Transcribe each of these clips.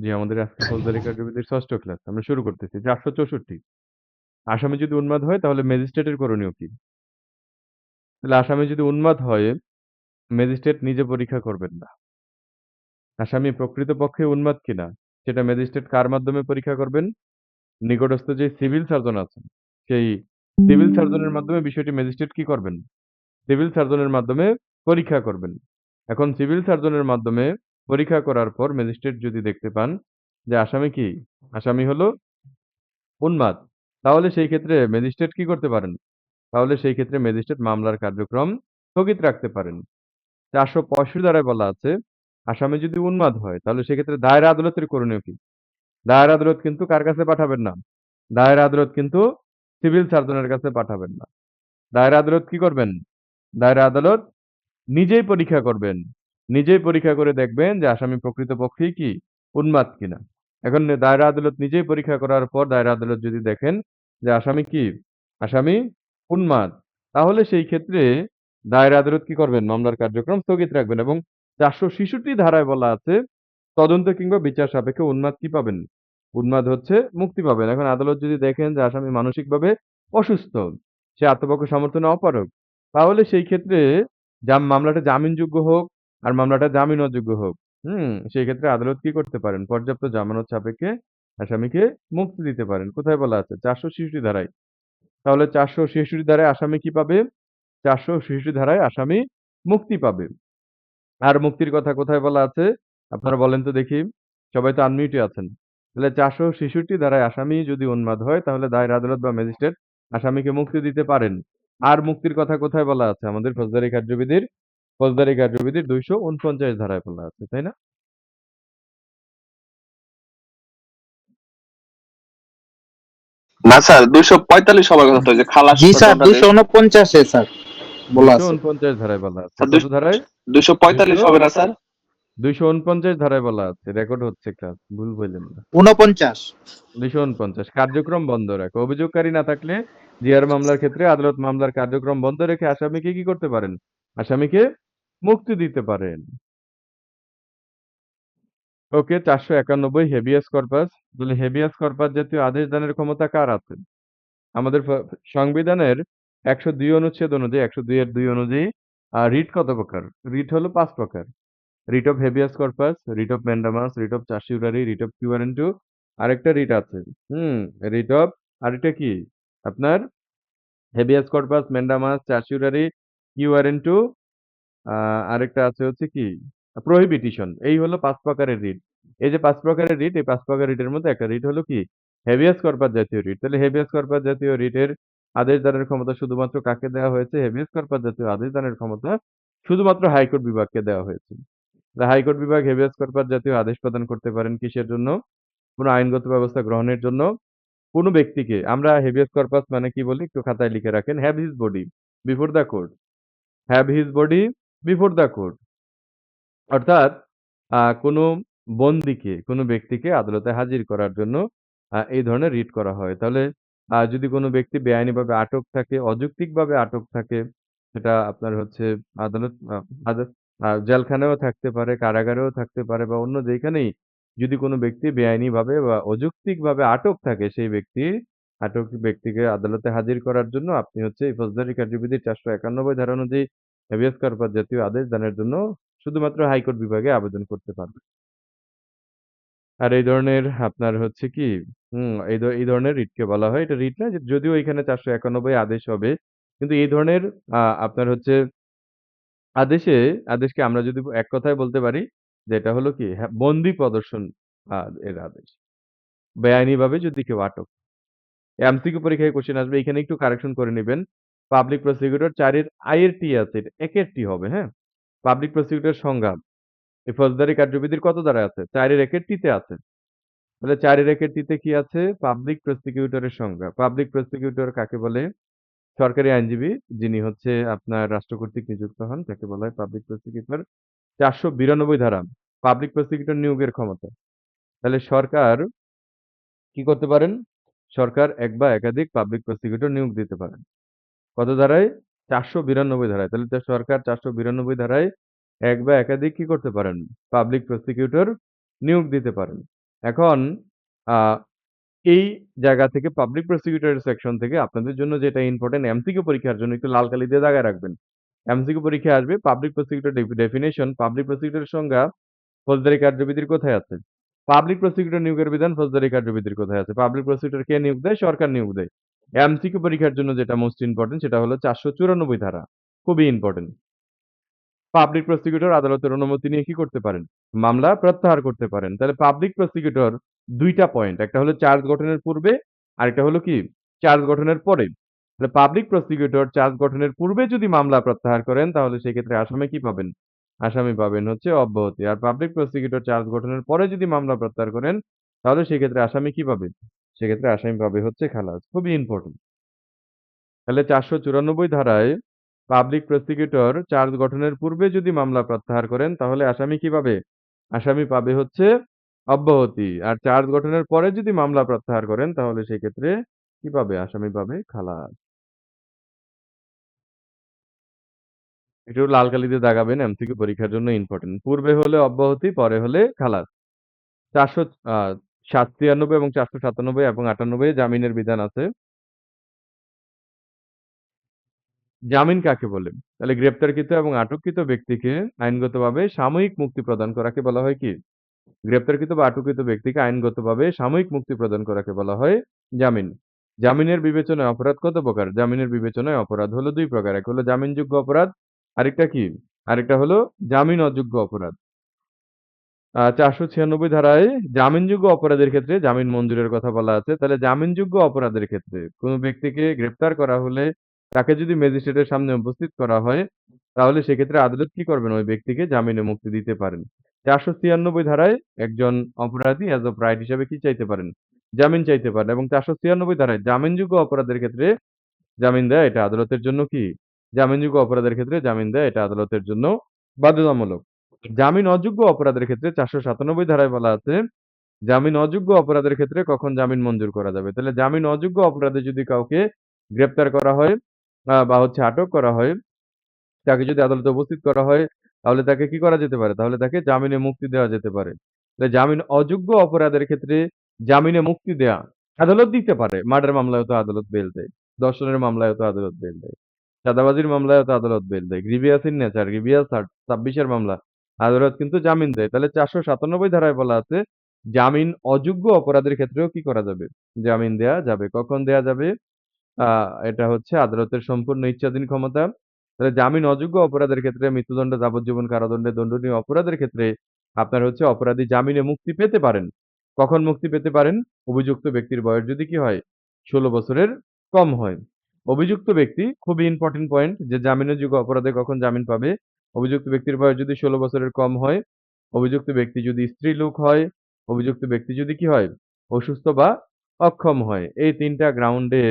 জি, আমাদের আজকে ফৌজদারি কার্যবিধির ৬ষ্ঠ ক্লাস। আমরা শুরু করতেছি। ৪৬৪ আসামি যদি উন্মাদ হয় তাহলে ম্যাজিস্ট্রেটের করণীয় কি? তাহলে আসামি যদি উন্মাদ হয়, ম্যাজিস্ট্রেট নিজে পরীক্ষা করবেন না। আসামি প্রকৃতপক্ষে উন্মাদ কিনা সেটা ম্যাজিস্ট্রেট কার মাধ্যমে পরীক্ষা করবেন? নিকটস্থ যে সিভিল সার্জন আছেন, সেই সিভিল সার্জনের মাধ্যমে বিষয়টি ম্যাজিস্ট্রেট কি করবেন? সিভিল সার্জনের মাধ্যমে পরীক্ষা করবেন। এখন সিভিল সার্জনের মাধ্যমে পরীক্ষা করার পর ম্যাজিস্ট্রেট যদি দেখতে পান যে আসামি কি? আসামি হলো উন্মাদ। তাহলে সেই ক্ষেত্রে ম্যাজিস্ট্রেট কি করতে পারেন? তাহলে সেই ক্ষেত্রে ম্যাজিস্ট্রেট মামলার কার্যক্রম স্থগিত রাখতে পারেন। ৪৬৫ ধারায় বলা আছে, আসামি যদি উন্মাদ হয় তাহলে সেক্ষেত্রে দায়রা আদালতের করণীয় কি? দায়রা আদালত কিন্তু কার কাছে পাঠাবেন না? দায়রা আদালত কিন্তু সিভিল সার্জনের কাছে পাঠাবেন না। দায়রা আদালত কি করবেন? দায়রা আদালত নিজেই পরীক্ষা করবেন। নিজেই পরীক্ষা করে দেখবেন যে আসামি প্রকৃতপক্ষেই কি উন্মাদ কিনা। এখন দায়রা আদালত নিজেই পরীক্ষা করার পর দায়রা আদালত যদি দেখেন যে আসামি কি? আসামি উন্মাদ। তাহলে সেই ক্ষেত্রে দায়রা আদালত কি করবেন? মামলার কার্যক্রম স্থগিত রাখবেন এবং ৪৬৬ ধারায় বলা আছে, তদন্ত কিংবা বিচার সাপেক্ষে উন্মাদ কি পাবেন? উন্মাদ হচ্ছে মুক্তি পাবেন। এখন আদালত যদি দেখেন যে আসামি মানসিকভাবে অসুস্থ, সে আত্মপক্ষ সমর্থনে অপারগ, তাহলে সেই ক্ষেত্রে জাম মামলাটা জামিনযোগ্য হোক আর মামলাটা জামিন অযোগ্য হোক, হুম? সেই ক্ষেত্রে আদালত কি করতে পারেন? পর্যাপ্ত জামানত সাপেক্ষে আসামিকে মুক্তি দিতে পারেন। কোথায় বলা আছে? ৪৬৬ ধারায়। তাহলে ৪৬৬ ধারায় আসামি কি পাবে? ৪৬৬ ধারায় আসামি মুক্তি পাবে। আর মুক্তির কথা কোথায় বলা আছে? আপনারা বলেন তো দেখি। সবাই তো আনমিউটে আছেন। তাহলে ৪৬৬ ধারায় আসামি যদি উন্মাদ হয় তাহলে দায়ের আদালত বা ম্যাজিস্ট্রেট আসামিকে মুক্তি দিতে পারেন। আর মুক্তির কথা কোথায় বলা আছে? আমাদের ফৌজদারি কার্যবিধির ফৌজদারি কার্যবিধির ২৪৯ ধারায় বলা আছে, তাই না? না স্যার ২৪৫ সবার কথা তো যে খালাস জি স্যার প্রদানটা দুশো উনপঞ্চাশ স্যার বলা আছে ২৪৯ ধারায় বলা আছে। স্যার, কত দুশ- ধারায়? ২৪৫ হবে না স্যার ২৪৯ ধারায় বলা আছে। রেকর্ড হচ্ছে ক্লাস। ভুল বললেন না। উনপঞ্চাশ ২৪৯ কার্যক্রম বন্ধ রাখে অভিযোগকারী না থাকলে জিআর মামলার ক্ষেত্রে আদালত মামলার কার্যক্রম বন্ধ রেখে আসামিকে কি করতে পারেন? আসামিকে মুক্তি দিতে পারেন। Okay ৪৯১ habeas corpus. তাহলে হেভিয়াস কর্পাস জাতীয় আদেশ দানের ক্ষমতা কার আছে? আমাদের সংবিধানের একশো দুই অনুচ্ছেদ অনুযায়ী ১০২ এর দুই অনুযায়ী আ রিট কত প্রকার? রিট হলো পাঁচ প্রকার। Writ of habeas corpus, writ of mandamus, writ of certiorari, writ of quo warranto আরেকটা রিট আছে। হুম? রিট অফ আরেকটা কি? আপনার habeas corpus, mandamus, quo warranto আ আরেকটা আছে হচ্ছে কি? প্রহিবিটিশন। এই হলো পাঁচ প্রকারের রিট। এই যে পাঁচ প্রকারের রিট, এই পাঁচ প্রকারের রিটের মধ্যে একটা রিট হলো কি? হেভিয়াস কর্পাস জাতীয় রিট। তাহলে হেভিয়াস কর্পাস জাতীয় রিটের আদেশ দানের ক্ষমতা শুধুমাত্র কাকে দেওয়া হয়েছে? হেভিয়াস কর্পাস জাতীয় আদেশ দানের ক্ষমতা শুধুমাত্র হাইকোর্ট বিভাগকে দেওয়া হয়েছে। হাইকোর্ট বিভাগ হেভিয়াস কর্পাস জাতীয় আদেশ প্রদান করতে পারেন কিসের জন্য? কোন আইনগত ব্যবস্থা গ্রহণের জন্য। কোন ব্যক্তিকে আমরা হেভিয়াস কর্পাস মানে কি বলি? একটু খাতায় লিখে রাখেন। Have his body before the court. Have his body before the court. অর্থাৎ কোনো বন্দিকে কোনো ব্যক্তিকে আদালতে হাজির করার জন্য এই ধরনের রিট করা হয়। তাহলে যদি কোনো ব্যক্তি বেআইনিভাবে আটক থাকে, অযৌক্তিকভাবে আটক থাকে, সেটা আপনার হচ্ছে আদালত জেলখানায়ও থাকতে পারে, কারাগারেও থাকতে পারে বা অন্য যেখানেই যদি কোনো ব্যক্তি বেআইনিভাবে বা অযৌক্তিকভাবে আটক থাকে সেই ব্যক্তি আটক ব্যক্তিকে আদালতে হাজির করার জন্য আপনি হচ্ছে ফৌজদারি কার্যবিধির ৪৯১ ধারা অনুযায়ী হেভিয়াস কর্পাস জাতীয় আদেশ দানের জন্য শুধুমাত্র হাইকোর্ট বিভাগে আবেদন করতে পারবে আর এই ধরনের আপনার হচ্ছে কি হুম, এই ধরনের রিটকে বলা হয়। এটা রিট না যদিও এখানে ৪৯১ আদেশ হবে। কিন্তু এই ধরনের আ আপনার হচ্ছে আদেশে আদেশকে আমরা যদি এক কথায় বলতে পারি যে এটা হলো কি? হ্যাঁ, বন্দী প্রদর্শন আ এর আদেশ। বেআইনিভাবে যদি কেউ আটক। এমসিকিউ পরীক্ষায় কোশ্চেন আসবে। এখানে একটু কারেকশন করে নিবেন। পাবলিক প্রসিকিউটর ৪ এর আই এর টি আছে। এটা ১ এর টি হবে, হ্যাঁ? পাবলিক প্রসিকিউটর সংজ্ঞা। এই ফৌজদারি কার্যবিধির কত দ্বারা আছে? ৪ এর ১ এর টি তে আছে। তাহলে ৪ এর ১ এর টি তে কি আছে? পাবলিক প্রসিকিউটরের সংজ্ঞা। পাবলিক প্রসিকিউটর কাকে বলে? সরকারি আইনজীবী যিনি হচ্ছে আপনার রাষ্ট্র কর্তৃক নিযুক্ত হন তাকে বলা হয় পাবলিক প্রসিকিউটর। ৪৯২ ধারা পাবলিক প্রসিকিউটর নিয়োগের ক্ষমতা। তাহলে সরকার কি করতে পারেন? সরকার এক বা একাধিক পাবলিক প্রসিকিউটর নিয়োগ দিতে পারেন। কত ধারায়? ৪৯২ ধারায়। তাহলে সরকার ৪৯২ ধারায় এক বা একাধিক কি করতে পারেন? পাবলিক প্রসিকিউটর নিয়োগ দিতে পারেন। এখন এই জায়গা থেকে পাবলিক প্রসিকিউটর সেকশন থেকে আপনাদের জন্য যেটা ইম্পোর্টেন্ট এমসিকিউ পরীক্ষার জন্য একটু লাল কালি দিয়ে দাগায় রাখবেন। এমসিকিউ পরীক্ষায় আসবে পাবলিক প্রসিকিউটর ডেফিনেশন পাবলিক প্রসিকিউটরের সংজ্ঞা, ফৌজদারি কার্যবিধির কোথায় আছে? পাবলিক প্রসিকিউটর নিয়োগের বিধান ফৌজদারি কার্যবিধির কোথায় আছে? পাবলিক প্রসিকিউটর কে নিয়োগ দেয়? সরকার নিয়োগ দেয়। এমসিকিউ পরীক্ষার জন্য যেটা মোস্ট ইম্পোর্টেন্ট সেটা হলো ৪৯৪ ধারা। খুবই ইম্পোর্টেন্ট। পাবলিক প্রসিকিউটর আদালতের অনুমতি নিয়ে কি করতে পারেন? মামলা প্রত্যাহার করতে পারেন। তাহলে পাবলিক প্রসিকিউটর ২ টা পয়েন্ট। একটা হলো চার্জ গঠনের পূর্বে, আরেকটা হলো কি? চার্জ গঠনের পরে। তাহলে পাবলিক প্রসিকিউটর চার্জ গঠনের পূর্বে যদি মামলা প্রত্যাহার করেন তাহলে সেক্ষেত্রে আসামি কি পাবেন? আসামি পাবেন হচ্ছে অব্যাহতি। আর পাবলিক প্রসিকিউটর চার্জ গঠনের পরে যদি মামলা প্রত্যাহার করেন তাহলে সেক্ষেত্রে আসামি কি পাবে? সেক্ষেত্রে আসামি পাবে হচ্ছে খালাস। খুবই ইম্পোর্টেন্ট। তাহলে ৪৯৪ ধারায় পাবলিক প্রসিকিউটর চার্জ গঠনের পূর্বে যদি মামলা প্রত্যাহার করেন তাহলে আসামি কি পাবে? আসামি পাবে হচ্ছে অব্যাহতি। আর চার্জ গঠনের পরে যদি মামলা প্রত্যাহার করেন তাহলে সেক্ষেত্রে কি পাবে? আসামি পাবে খালাস। একটু লাল কালি দিয়ে দাগাবেন এমসিকিউ পরীক্ষার জন্য ইম্পর্টেন্ট পূর্বে হলে অব্যাহতি, পরে হলে খালাস। ৪০০ আ ৭৯ এবং ৪৯৭ এবং ৯৮ এ জামিনের বিধান আছে। জামিন কাকে বলে? তাহলে গ্রেপ্তারকৃত এবং আটককৃত ব্যক্তিকে আইনগতভাবে সাময়িক মুক্তি প্রদান করাকে বলা হয় কি? গ্রেপ্তারকৃত বা আটককৃত ব্যক্তিকে আইনগতভাবে সাময়িক মুক্তি প্রদান করাকে বলা হয় জামিন। জামিনের বিবেচনায় অপরাধ কত প্রকার? জামিনের বিবেচনায় অপরাধ হলো দুই প্রকার। এক হলো জামিনযোগ্য অপরাধ, আরেকটা কি? আরেকটা হলো জামিন অযোগ্য অপরাধ। আ ৪৯৬ ধারায় জামিনযোগ্য অপরাধের ক্ষেত্রে জামিন মঞ্জুরের কথা বলা আছে। তাহলে জামিনযোগ্য অপরাধের ক্ষেত্রে কোনো ব্যক্তিকে গ্রেপ্তার করা হলে তাকে যদি ম্যাজিস্ট্রেটের সামনে উপস্থিত করা হয়, তাহলে সেক্ষেত্রে আদালত কি করবেন? ওই ব্যক্তিকে জামিনে মুক্তি দিতে পারেন। ৪৯৬ ধারায় একজন অপরাধী অ্যাজ অফ রাইট হিসাবে কি চাইতে পারেন? জামিন চাইতে পারেন এবং ৪৯৬ ধারায় জামিনযোগ্য অপরাধের ক্ষেত্রে জামিন দেয় এটা আদালতের জন্য কি? জামিনযোগ্য অপরাধের ক্ষেত্রে জামিন দেয় এটা আদালতের জন্য বাধ্যতামূলক। জামিন অযোগ্য অপরাধের ক্ষেত্রে ৪৯৭ ধারায় বলা আছে, জামিন অযোগ্য অপরাধের ক্ষেত্রে কখন জামিন মঞ্জুর করা যাবে? তাহলে জামিন অযোগ্য অপরাধে যদি কাউকে গ্রেপ্তার করা হয় বা হচ্ছে আটক করা হয়, তাকে যদি আদালতে উপস্থিত করা হয় তাহলে তাকে কি করা যেতে পারে? তাহলে তাকে জামিনে মুক্তি দেওয়া যেতে পারে। জামিন অযোগ্য অপরাধের ক্ষেত্রে জামিনে মুক্তি দেয়া আদালত দিতে পারে। মার্ডার মামলায় তো আদালত বেল দেয়। দর্শনের মামলায় তো আদালত বেল দেয়। চাঁদাবাজির মামলায় তো আদালত বেল দেয়। Grievous in nature, grievous hurt ২৬ এর মামলা আদালত কিন্তু জামিন দেয়। তাহলে ৪৯৭ ধারায় বলা আছে জামিন অযোগ্য অপরাধের ক্ষেত্রেও কি করা যাবে? জামিন দেয়া যাবে। কখন দেয়া যাবে? এটা হচ্ছে আদালতের সম্পূর্ণ ইচ্ছাধীন ক্ষমতা। তাহলে জামিন অযোগ্য অপরাধের ক্ষেত্রে মৃত্যুদণ্ড, যাবজ্জীবন কারাদণ্ডে দণ্ডনীয় অপরাধের ক্ষেত্রে আপনার হচ্ছে অপরাধী জামিনে মুক্তি পেতে পারেন। কখন মুক্তি পেতে পারেন? অভিযুক্ত ব্যক্তির বয়স যদি কি হয়? ১৬ বছরের কম হয়। অভিযুক্ত ব্যক্তি খুবই ইম্পোর্টেন্ট পয়েন্ট যে জামিনযোগ্য অপরাধে কখন জামিন পাবে? অভিযুক্ত ব্যক্তির বয়স যদি ১৬ বছরের কম হয়, অভিযুক্ত ব্যক্তি যদি স্ত্রী লোক হয়, অভিযুক্ত ব্যক্তি যদি কি হয়? অসুস্থ বা অক্ষম হয়। এই তিনটা গ্রাউন্ডে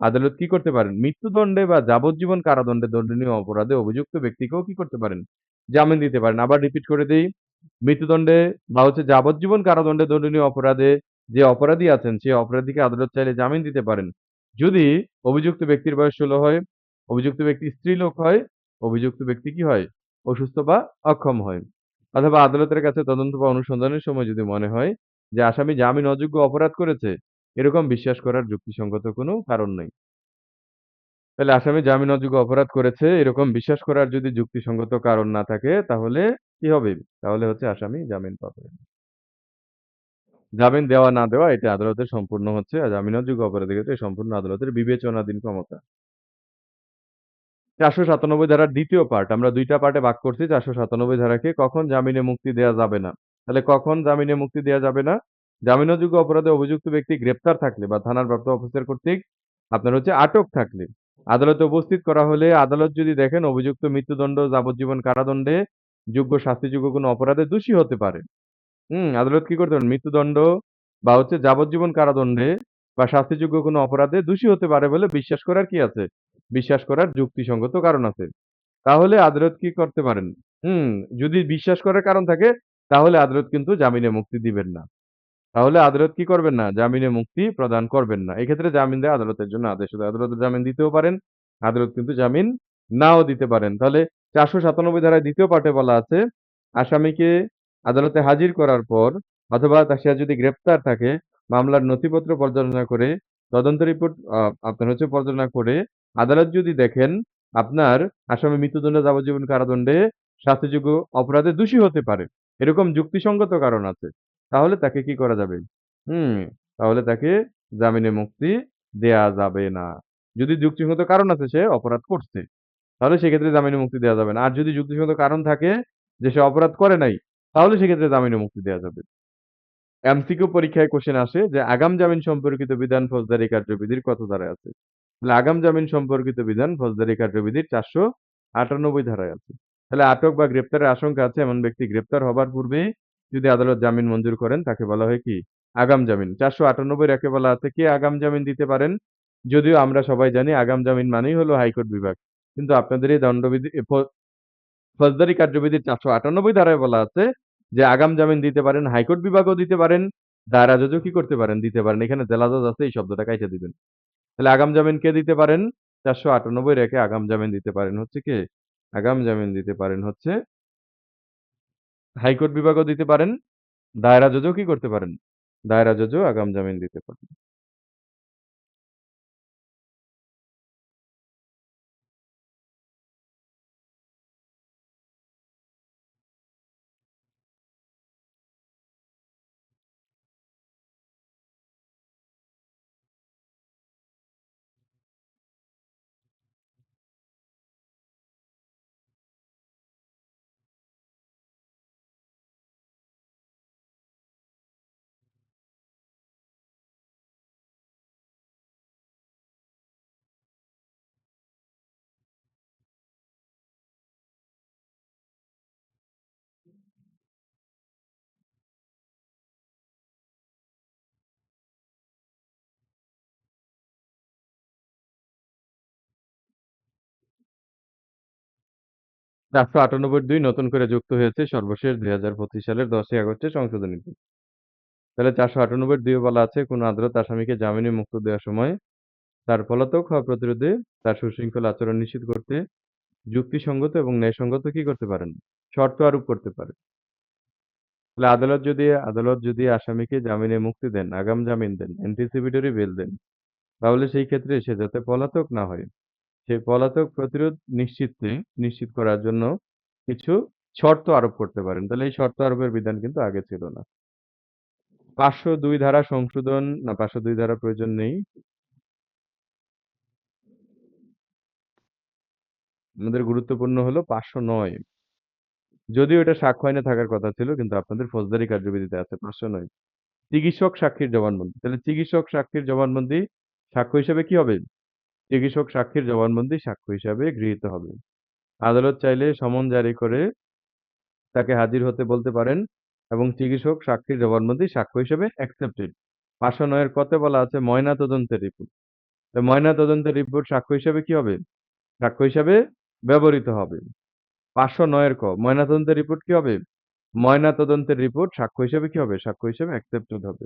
আদালত কি করতে পারেন? মৃত্যুদণ্ডে বা যাবজ্জীবন কারাদণ্ডে দণ্ডনীয় অপরাধে অভিযুক্ত ব্যক্তিকেও কি করতে পারেন? জামিন দিতে পারেন। আবার রিপিট করে দিই মৃত্যুদণ্ডে বা হচ্ছে যাবজ্জীবন কারাদণ্ডে দণ্ডনীয় অপরাধে যে অপরাধী আছেন সে অপরাধীকে আদালত চাইলে জামিন দিতে পারেন। যদি অভিযুক্ত ব্যক্তির বয়স ১৬ হয়, অভিযুক্ত ব্যক্তি স্ত্রীলোক হয়, অভিযুক্ত ব্যক্তি কি হয়? অসুস্থ বা অক্ষম হয়। অথবা আদালতের কাছে তদন্ত বা অনুসন্ধানের সময় যদি মনে হয় যে আসামি জামিন অযোগ্য অপরাধ করেছে, এরকম বিশ্বাস করার যুক্তিসঙ্গত কোনো কারণ নাই। তাহলে আসামি জামিন অযোগ্য অপরাধ করেছে এরকম বিশ্বাস করার যদি যুক্তিসঙ্গত কারণ না থাকে তাহলে কি হবে? তাহলে হচ্ছে আসামি জামিন পাবে। জামিন দেওয়া না দেওয়া এটা আদালতের সম্পূর্ণ হচ্ছে আর জামিন অযোগ্য অপরাধের ক্ষেত্রে সম্পূর্ণ আদালতের বিবেচনাধীন ক্ষমতা। ৪৯৭ ধারার দ্বিতীয় পার্ট আমরা দুইটা পার্টে ভাগ করছি ৪৯৭ ধারাকে কখন জামিনে মুক্তি দেওয়া যাবে না। তাহলে কখন জামিনে মুক্তি দেওয়া যাবে না? জামিনযোগ্য অপরাধে অভিযুক্ত ব্যক্তি গ্রেপ্তার থাকলে বা থানার প্রাপ্ত অফিসার কর্তৃক আপনার হচ্ছে আটক থাকলে, আদালতে উপস্থিত করা হলে আদালত যদি দেখেন অভিযুক্ত মৃত্যুদণ্ড, যাবজ্জীবন কারাদণ্ডে যোগ্য শাস্তিযোগ্য কোনো অপরাধে দোষী হতে পারে। হুম? আদালত কি করতে পারেন? মৃত্যুদণ্ড বা হচ্ছে যাবজ্জীবন কারাদণ্ডে বা শাস্তিযোগ্য কোনো অপরাধে দোষী হতে পারে বলে বিশ্বাস করার কি আছে? বিশ্বাস করার যুক্তিসঙ্গত কারণ আছে। তাহলে আদালত কি করতে পারেন? হুম, যদি বিশ্বাস করার কারণ থাকে তাহলে আদালত কিন্তু জামিনে মুক্তি দিবেন না। তাহলে আদালত কি করবেন না? জামিনে মুক্তি প্রদান করবেন না। এক্ষেত্রে জামিন দেয়া আদালতের জন্য আদেশ। আদালতে জামিন দিতেও পারেন, আদালত কিন্তু জামিন নাও দিতে পারেন। তাহলে ৪৯৭ ধারায় দ্বিতীয় পার্টে বলা আছে, আসামিকে আদালতে হাজির করার পর অথবা সে যদি গ্রেপ্তার থাকে মামলার নথিপত্র পর্যালোচনা করে তদন্ত রিপোর্ট আপনার হচ্ছে পর্যালোচনা করে আদালত যদি দেখেন আপনার আসামি মৃত্যুদণ্ড, যাবজ্জীবন কারাদণ্ডে শাস্তিযোগ্য অপরাধে দোষী হতে পারে, এরকম যুক্তিসঙ্গত কারণ আছে, তাহলে তাকে কি করা যাবে? হুম, তাহলে তাকে জামিনে মুক্তি দেয়া যাবে না। যদি যুক্তিসঙ্গত কারণ আছে, সে অপরাধ করছে, তাহলে সেক্ষেত্রে জামিনে মুক্তি দেওয়া যাবে না। আর যদি যুক্তিসঙ্গত কারণ থাকে যে সে অপরাধ করে নাই, তাহলে সেক্ষেত্রে জামিনে মুক্তি দেওয়া যাবে। এমসিকিউ পরীক্ষায় কোশ্চেন আসে যে আগাম জামিন সম্পর্কিত বিধান ফৌজদারি কার্যবিধির কত ধারায় আছে? আগাম জামিন সম্পর্কিত বিধান ফৌজদারি কার্যবিধির চারশো আটানব্বই ধারায় আছে। তাহলে আটক বা গ্রেপ্তারের আশঙ্কা আছে, এমন ব্যক্তি গ্রেপ্তার হবার পূর্বে যদি আদালত জামিন মঞ্জুর করেন, তাকে বলা হয় কি? আগাম জামিন। চারশো আটানব্বই একে বলা আছে কে আগাম জামিন দিতে পারেন? যদিও আমরা সবাই জানি আগাম জামিন মানেই হলো হাইকোর্ট বিভাগ। কিন্তু আপনাদের এই দণ্ডবিধি ফৌজদারি কার্যবিধির চারশো আটানব্বই ধারায় বলা আছে যে আগাম জামিন দিতে পারেন, হাইকোর্ট বিভাগও দিতে পারেন দায়রা জজও কি করতে পারেন, দিতে পারেন। এখানে জেলা জজ আছে, এই শব্দটা কাইটে দিবেন। তাহলে আগাম জামিন কে দিতে পারেন? চারশো আটানব্বই রেখে আগাম জামিন দিতে পারেন। হচ্ছে কে? আগাম জামিন দিতে পারেন হচ্ছে হাইকোর্ট বিভাগও দিতে পারেন। দায়রা জজও কি করতে পারেন? দায়রা জজও আগাম জামিন দিতে পারেন। চারশো আটানব্বই দুই নতুন করে যুক্ত হয়েছে সর্বশেষ দুই হাজার পঁচিশ সালের দশই আগস্টে সংশোধনীতে তাহলে চারশো আটানব্বই দুই বলা আছে, কোন আদালত আসামিকে জামিনে মুক্ত দেওয়ার সময়। তার পলাতক হওয়া প্রতিরোধে তার সুশৃঙ্খল আচরণ নিশ্চিত করতে, যুক্তিসঙ্গত এবং ন্যায়সঙ্গত কি করতে পারেন? শর্ত আরোপ করতে পারে তাহলে আদালত যদি আদালত যদি আসামিকে জামিনে মুক্তি দেন, আগাম জামিন দেন অ্যান্টিসিপিটরি বেল দেন, তাহলে সেই ক্ষেত্রে সে যাতে পলাতক না হয়। সেই পলাতক প্রতিরোধ নিশ্চিতে নিশ্চিত করার জন্য কিছু শর্ত আরোপ করতে পারেন। তাহলে এই শর্ত আরোপের বিধান কিন্তু আগে ছিল না। পাঁচশো দুই ধারা সংশোধন, না, পাঁচশো দুই ধারা প্রয়োজন নেই। আমাদের গুরুত্বপূর্ণ হলো পাঁচশো নয়। যদিও এটা সাক্ষ্য আইনে থাকার কথা ছিল, কিন্তু আপনাদের ফৌজদারি কার্যবিধিতে আছে পাঁচশো নয়। চিকিৎসক সাক্ষীর জবানবন্দি। তাহলে চিকিৎসক সাক্ষীর জবানবন্দি সাক্ষ্য হিসেবে কি হবে? চিকিৎসক সাক্ষীর জবানবন্দি সাক্ষ্য হিসাবে গৃহীত হবে। আদালত চাইলে সমন জারি করে তাকে হাজির হতে বলতে পারেন এবং চিকিৎসক সাক্ষীর জবানবন্দি সাক্ষ্য হিসেবে অ্যাকসেপ্টেড পাঁচশো নয়ের কতে বলা আছে ময়না তদন্তের রিপোর্ট। ময়না তদন্তের রিপোর্ট সাক্ষ্য হিসাবে কি হবে? সাক্ষ্য হিসাবে ব্যবহৃত হবে। পাঁচশো নয়ের ক, ময়না তদন্তের রিপোর্ট কি হবে? ময়না তদন্তের রিপোর্ট সাক্ষ্য হিসেবে কি হবে? সাক্ষ্য হিসেবে অ্যাকসেপ্টেড হবে।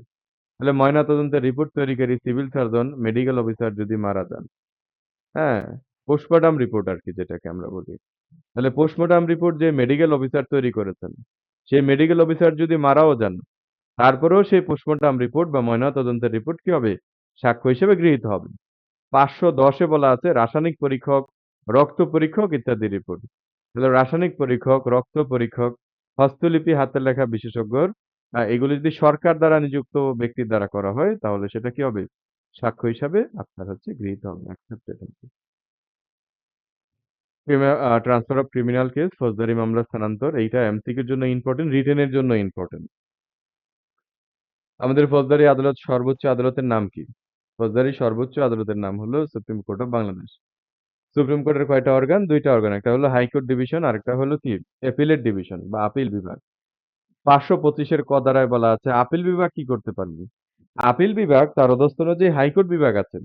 তাহলে ময়না তদন্তের রিপোর্ট তৈরিকারী সিভিল সার্জন, মেডিকেল অফিসার যদি মারা যান। হ্যাঁ পোস্টমর্টম রিপোর্ট আর কি যেটাকে আমরা বলি। তাহলে পোস্টমর্টম রিপোর্ট যে মেডিকেল অফিসার তৈরি করেছেন, সেই মেডিকেল অফিসার যদি মারাও যান, তারপরেও সেই পোস্টমর্টম রিপোর্ট বা ময়না তদন্তের রিপোর্ট কি হবে সাক্ষ্য হিসেবে গৃহীত হবে? পাঁচশো দশে বলা আছে রাসায়নিক পরীক্ষক, রক্ত পরীক্ষক ইত্যাদি রিপোর্ট তাহলে রাসায়নিক পরীক্ষক, রক্ত পরীক্ষক, হস্তলিপি, হাতের লেখা বিশেষজ্ঞর এগুলি যদি সরকার দ্বারা নিযুক্ত ব্যক্তির দ্বারা করা হয়, তাহলে সেটা কি হবে? সাক্ষ্য হিসাবে আপনার হচ্ছে গৃহীত হবে accepted হবে ট্রান্সফার অফ ক্রিমিনাল কেস ফৌজদারি মামলা স্থানান্তর, এইটা এমসিকিউর জন্য ইম্পর্টেন্ট রিটেনের জন্য ইম্পর্টেন্ট আমাদের ফৌজদারি আদালত সর্বোচ্চ আদালতের নাম কি? ফৌজদারি সর্বোচ্চ আদালতের নাম হলো supreme court of Bangladesh supreme কোর্টের কয়টা অর্গান দুইটা অর্গান একটা হলো হাইকোর্ট ডিভিশন আরেকটা হলো কি? অ্যাপিলেট ডিভিশন বা আপিল বিভাগ। পাঁচশো পঁচিশের ক দ্বারায় বলা আছে আপিল বিভাগ কি করতে পারবে? আপিল বিভাগ তার অধস্থ যে হাইকোর্ট বিভাগ আছেন।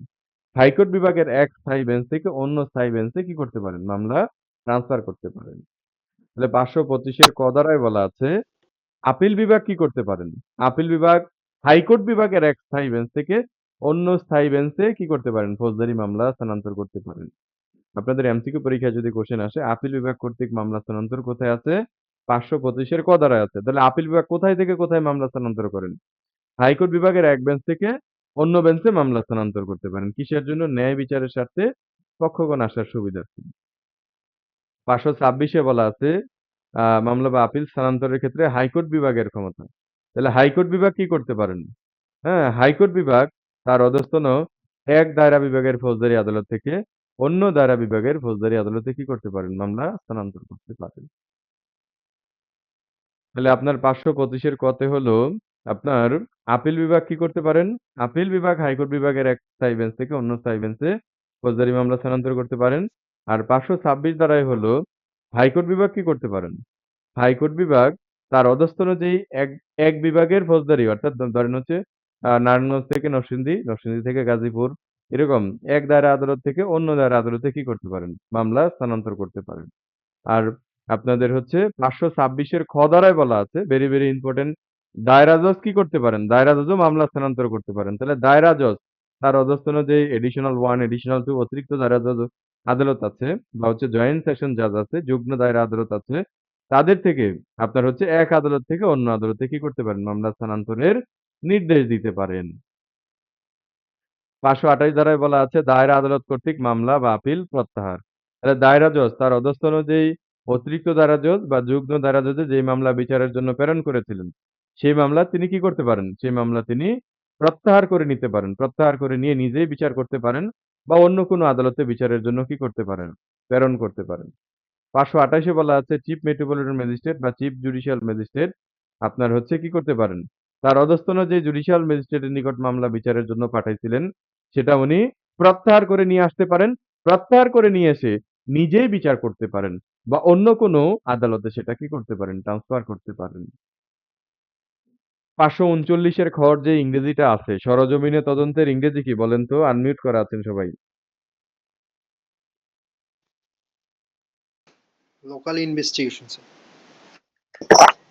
হাইকোর্ট বিভাগের এক স্থায়ী বেঞ্চ থেকে অন্য স্থায়ী বেঞ্চে কি করতে পারেন? মামলা ট্রান্সফার করতে পারেন। তাহলে পাঁচশো পঁচিশের ক দ্বারায় বলা আছে, আপিল বিভাগ কি করতে পারেন? আপিল বিভাগ, হাইকোর্ট বিভাগের এক স্থায়ী বেঞ্চ থেকে অন্য স্থায়ী বেঞ্চে কি করতে পারেন? ফৌজদারি মামলা স্থানান্তর করতে পারেন। আপনাদের এমসিকিউ পরীক্ষায় যদি কোশ্চেন আসে, আপিল বিভাগ কর্তৃক মামলা স্থানান্তর কোথায় আছে? পাঁচশো পঁচিশের ক ধারায় আছে। তাহলে আপিল বিভাগ কোথায় থেকে কোথায় মামলা স্থানান্তর করেন? হাইকোর্ট বিভাগের এক বেঞ্চ থেকে অন্য বেঞ্চে মামলা স্থানান্তর করতে পারেন। কিসের জন্য? ন্যায় বিচারের স্বার্থে পক্ষগণ আসার সুবিধার্থে পাঁচশো ছাব্বিশে বলা আছে মামলা বা আপিল স্থানান্তরের ক্ষেত্রে হাইকোর্ট বিভাগের ক্ষমতা। তাহলে হাইকোর্ট বিভাগ কি করতে পারেন? হ্যাঁ হাইকোর্ট বিভাগ তার অধস্তন এক দায়রা বিভাগের ফৌজদারি আদালত থেকে অন্য দায়রা বিভাগের ফৌজদারি আদালতে কি করতে পারেন? মামলা স্থানান্তর করতে পারেন। তাহলে আপনার পাঁচশো পঁচিশের কতে হলো আপনার আপিল বিভাগ কি করতে পারেন? আপিল বিভাগ হাইকোর্ট বিভাগের এক বেঞ্চ থেকে অন্য বেঞ্চে ফৌজদারি মামলা স্থানান্তর করতে পারেন। আর পাঁচশো ছাব্বিশ দ্বারাই হলো হাইকোর্ট বিভাগ কি করতে পারেন? হাইকোর্ট বিভাগ তার অধস্থ অনুযায়ী এক এক বিভাগের ফৌজদারি, অর্থাৎ ধরেন হচ্ছে নারায়ণগঞ্জ থেকে নরসিংদী নরসিংদী থেকে গাজীপুর, এরকম এক দায়রা আদালত থেকে অন্য দায়রা আদালতে কি করতে পারেন? মামলা স্থানান্তর করতে পারেন। আর আপনাদের হচ্ছে পাঁচশো ছাব্বিশের খ ধারায় বলা আছে ভেরি ভেরি ইম্পর্টেন্ট দায়রা জজ কি করতে পারেন? দায়রা জজও মামলা স্থানান্তর করতে পারেন। তাহলে দায়রা জজ তার অধস্থ অনুযায়ী এডিশনাল ওয়ান এডিশনাল টু অতিরিক্ত দায়রা জজ আদালত আছে বা হচ্ছে জয়েন্ট সেশন জাজ আছে, যুগ্ম দায়রা আদালত আছে। তাদের থেকে আপনার হচ্ছে এক আদালত থেকে অন্য আদালতে কি করতে পারেন? মামলা স্থানান্তরের নির্দেশ দিতে পারেন। পাঁচশো আঠাশ ধারায় বলা আছে, দায়রা আদালত কর্তৃক মামলা বা আপিল প্রত্যাহার। তাহলে দায়রা জজ তার অধস্থ অনুযায়ী অতিরিক্ত দায়রা জজ বা যুগ্ম দায়রা জজে যেই মামলা বিচারের জন্য প্রেরণ করেছিলেন সেই মামলা তিনি কি করতে পারেন? সেই মামলা তিনি প্রত্যাহার করে নিতে পারেন। প্রত্যাহার করে নিয়ে নিজেই বিচার করতে পারেন বা অন্য কোনো আদালতে বিচারের জন্য কি করতে পারেন? প্রেরণ করতে পারেন। পাঁচশো আঠাশে বলা আছে, চিফ মেট্রোপলিটন ম্যাজিস্ট্রেট বা চিফ জুডিশিয়াল ম্যাজিস্ট্রেট আপনার হচ্ছে কি করতে পারেন? তার অধস্তন যে জুডিশিয়াল ম্যাজিস্ট্রেটের নিকট মামলা বিচারের জন্য পাঠাইছিলেন, সেটা উনি প্রত্যাহার করে নিয়ে আসতে পারেন। প্রত্যাহার করে নিয়ে এসে নিজেই বিচার করতে পারেন বা অন্য কোনো আদালতে সেটা কি করতে পারেন? ট্রান্সফার করতে পারেন। পাঁচশো উনচল্লিশের খর যে ইংরেজিটা আছে সরজমিনে তদন্তের ইংরেজি কি বলেন তো? আনমিউট করা আছেন সবাই। Investigation sir.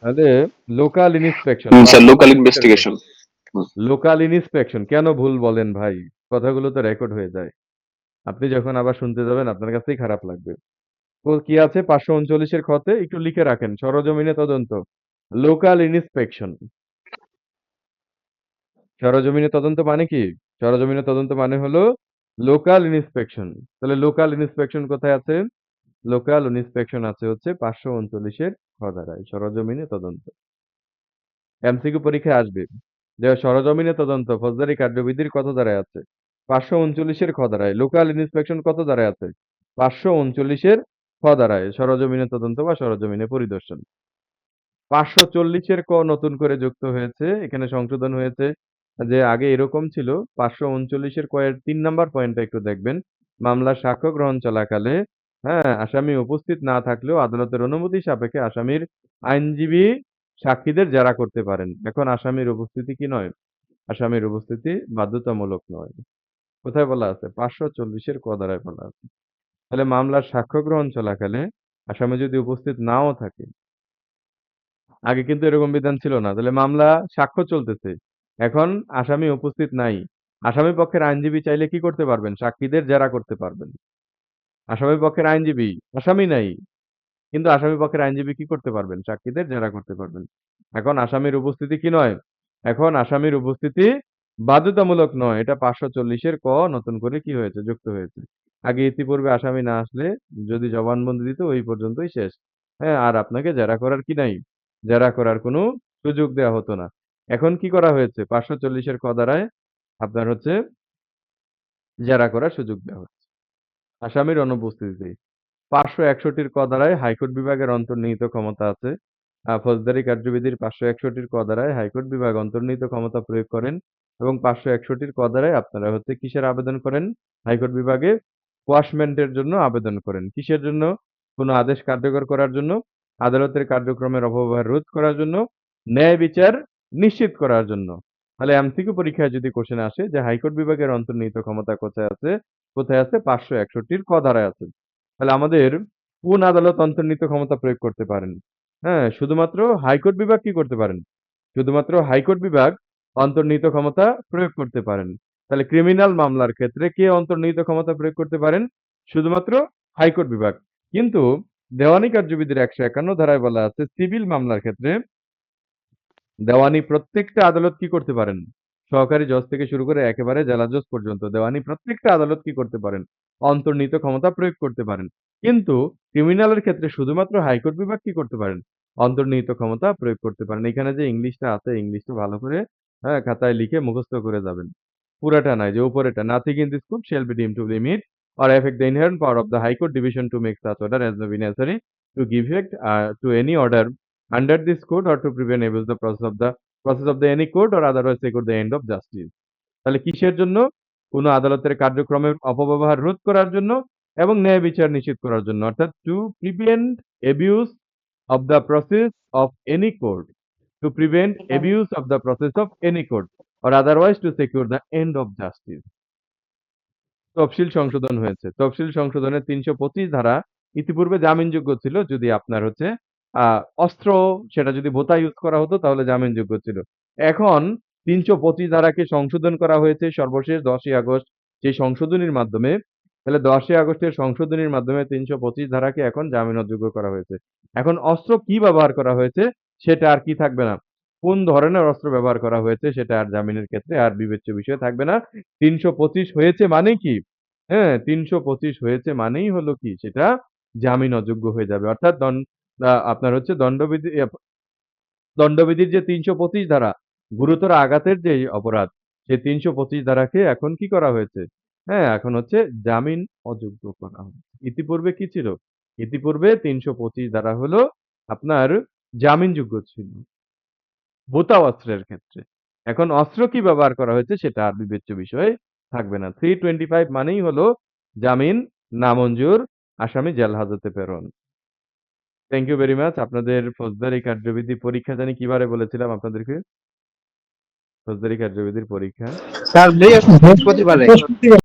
তাহলে local inspection sir local investigation local inspection কেন ভুল বলেন ভাই? কথাগুলো তো রেকর্ড হয়ে যায়। আপনি যখন আবার শুনতে যাবেন আপনার কাছেই খারাপ লাগবে। তো কি আছে? পাঁচশো উনচল্লিশের খতে একটু লিখে রাখেন সরজমিনে তদন্ত। লোকাল ইন্সপেকশন সরজমিনে তদন্ত মানে কি? সরজমিনে তদন্ত মানে হলো লোকাল ইন্সপেকশন। তাহলে লোকাল ইন্সপেকশন কোথায় আছে? লোকাল ইন্সপেকশন আছে হচ্ছে পাঁচশো উনচল্লিশের খদারায় সরজমিনে তদন্ত। এমসিকিউ পরীক্ষায় আসবে। যে সরজমিনে তদন্ত ফৌজদারি কার্যবিধির কত দ্বারায় আছে? পাঁচশো উনচল্লিশের খ দ্বারায় লোকাল ইন্সপেকশন কত দ্বারায় আছে? পাঁচশো উনচল্লিশের খ দ্বারায় সরজমিনে তদন্ত বা সরজমিনে পরিদর্শন। পাঁচশো চল্লিশের ক নতুন করে যুক্ত হয়েছে, এখানে সংশোধন হয়েছে। যে আগে এরকম ছিল, পাঁচশো উনচল্লিশের কয়ের তিন নাম্বার পয়েন্টটা একটু দেখবেন। মামলার সাক্ষ্য গ্রহণ চলাকালে হ্যাঁ আসামি উপস্থিত না থাকলেও আদালতের অনুমতি সাপেক্ষে আসামির আইনজীবী সাক্ষীদের জেরা করতে পারেন। এখন আসামির উপস্থিতি কি নয়? আসামির উপস্থিতি বাধ্যতামূলক নয়। কোথায় বলা আছে? পাঁচশো চল্লিশের কদারায় বলা আছে। তাহলে মামলার সাক্ষ্য গ্রহণ চলাকালে আসামি যদি উপস্থিত নাও থাকে, আগে কিন্তু এরকম বিধান ছিল না। তাহলে মামলা সাক্ষ্য চলতেছে। এখন আসামি উপস্থিত নাই। আসামি পক্ষের আইনজীবী চাইলে কি করতে পারবেন? সাক্ষীদের জেরা করতে পারবেন। আসামি পক্ষের আইনজীবী আসামি নাই। কিন্তু আসামি পক্ষের আইনজীবী কি করতে পারবেন? সাক্ষীদের জেরা করতে পারবেন। এখন আসামির উপস্থিতি কি নয়? এখন আসামির উপস্থিতি বাধ্যতামূলক নয়। এটা পাঁচশো চল্লিশের ক নতুন করে কি হয়েছে? যুক্ত হয়েছে। আগে ইতিপূর্বে আসামি না আসলে যদি জবানবন্দি দিত ওই পর্যন্তই শেষ। হ্যাঁ আর আপনাকে জেরা করার কি নাই? জেরা করার কোনো সুযোগ দেওয়া হতো না। এখন কি করা হয়েছে? পাঁচশো চল্লিশের ক দ্বারায় আপনার হচ্ছে জেরা করার সুযোগ দেওয়া হচ্ছে। আসামির অনুপস্থিতিতে পাঁচশো একষট্টির ক দ্বারায় হাইকোর্ট বিভাগের অন্তর্নিহিত ক্ষমতা আছে। ফৌজদারি কার্যবিধির পাঁচশো একষট্টির ক দ্বারায় হাইকোর্ট বিভাগ অন্তর্নিহিত ক্ষমতা প্রয়োগ করেন এবং পাঁচশো একষট্টির ক দ্বারায় আপনারা হচ্ছে কিসের আবেদন করেন? হাইকোর্ট বিভাগে কোয়াশমেন্টের জন্য আবেদন করেন। কিসের জন্য? কোনো আদেশ কার্যকর করার জন্য? আদালতের কার্যক্রমের অপব্যবহার রোধ করার জন্য? ন্যায় বিচার নিশ্চিত করার জন্য। তাহলে এমসিকিউ পরীক্ষায় যদি কোশ্চেন আসে যে হাইকোর্ট বিভাগের অন্তর্নিহিত ক্ষমতা কোথায় আছে কোথায় আছে? পাঁচশো একষট্টির ক ধারায় আছে। তাহলে আমাদের কোন আদালত অন্তর্নিহিত ক্ষমতা প্রয়োগ করতে পারেন? হ্যাঁ শুধুমাত্র হাইকোর্ট বিভাগ কি করতে পারেন? শুধুমাত্র হাইকোর্ট বিভাগ অন্তর্নিহিত ক্ষমতা প্রয়োগ করতে পারেন। তাহলে ক্রিমিনাল মামলার ক্ষেত্রে কে অন্তর্নিহিত ক্ষমতা প্রয়োগ করতে পারেন? শুধুমাত্র হাইকোর্ট বিভাগ। কিন্তু দেওয়ানি কার্যবিধির একশো একান্ন ধারায় বলা আছে, সিভিল মামলার ক্ষেত্রে দেওয়ানি প্রত্যেকটা আদালত কি করতে পারেন? সহকারী জজ থেকে শুরু করে একেবারে জেলা জজ পর্যন্ত দেওয়ানি প্রত্যেকটা আদালত কি করতে পারেন? অন্তর্নিহিত ক্ষমতা প্রয়োগ করতে পারেন। কিন্তু ক্রিমিনালের ক্ষেত্রে শুধুমাত্র হাইকোর্ট বিভাগ কি করতে পারেন? অন্তর্নিহিত ক্ষমতা প্রয়োগ করতে পারেন। এখানে যে ইংলিশটা আছে ইংলিশটা ভালো করে হ্যাঁ খাতায় লিখে মুখস্থ করে যাবেন। পুরাটা নাই যে উপরেটা nothing in this code shall be deemed to limit or affect the inherent power of the High Court division to make such order as may be necessary to give effect uh, under this code or to prevent abuse the process of the, process of the any court or otherwise secure the end of justice. তাহলে কিসের জন্য কোনো আদালতের কার্যক্রমের অপব্যবহার রোধ করার জন্য এবং ন্যায় বিচার নিশ্চিত করার জন্য, অর্থাৎ to prevent abuse of the process of any court to prevent abuse of the process of any court or otherwise to secure the end of justice. তফসিল সংশোধন হয়েছে তফসিল সংশোধনের তিনশো পঁচিশ ধারা ইতিপূর্বে জামিনযোগ্য ছিল, যদি আপনার হচ্ছে অস্ত্র সেটা যদি ভোতা ইউজ করা হতো তাহলে জামিনযোগ্য ছিল। এখন তিনশো পঁচিশ ধারাকে সংশোধন করা হয়েছে সর্বশেষ দশই আগস্ট সেই সংশোধনীর মাধ্যমে। তাহলে দশই আগস্টের সংশোধনীর মাধ্যমে তিনশো পঁচিশ ধারাকে এখন জামিন অযোগ্য করা হয়েছে। এখন অস্ত্র কি ব্যবহার করা হয়েছে সেটা আর কি থাকবে না। কোন ধরনের অস্ত্র ব্যবহার করা হয়েছে সেটা আর জামিনের ক্ষেত্রে আর বিবেচ্য বিষয় থাকবে না। তিনশো পঁচিশ হয়েছে মানে কি? হ্যাঁ তিনশো পঁচিশ হয়েছে মানেই হলো কি? সেটা জামিন অযোগ্য হয়ে যাবে। অর্থাৎ আপনার হচ্ছে দণ্ডবিধি দণ্ডবিধির যে তিনশো পঁচিশ ধারা, গুরুতর আঘাতের যে অপরাধ, সেই তিনশো পঁচিশ ধারাকে এখন কি করা হয়েছে? হ্যাঁ এখন হচ্ছে জামিন অযোগ্য করা হয়েছে। ইতিপূর্বে কি ছিল? ইতিপূর্বে তিনশো পঁচিশ ধারা হলো আপনার জামিনযোগ্য ছিল। বোতা অস্ত্রের ক্ষেত্রে। এখন অস্ত্র কি ব্যবহার করা হয়েছে সেটা আর বিবেচ্য বিষয়ে থাকবে না। থ্রি টোয়েন্টি ফাইভ মানেই হলো জামিন, নামঞ্জুর, আসামি জেল হাজতে প্রেরণ। থ্যাংক ইউ ভেরি মাচ আপনাদের ফৌজদারি কার্যবিধি পরীক্ষা জানি কিবারে বলেছিলাম আপনাদেরকে? ফৌজদারি কার্যবিধির পরীক্ষা। বৃহস্পতিবারে।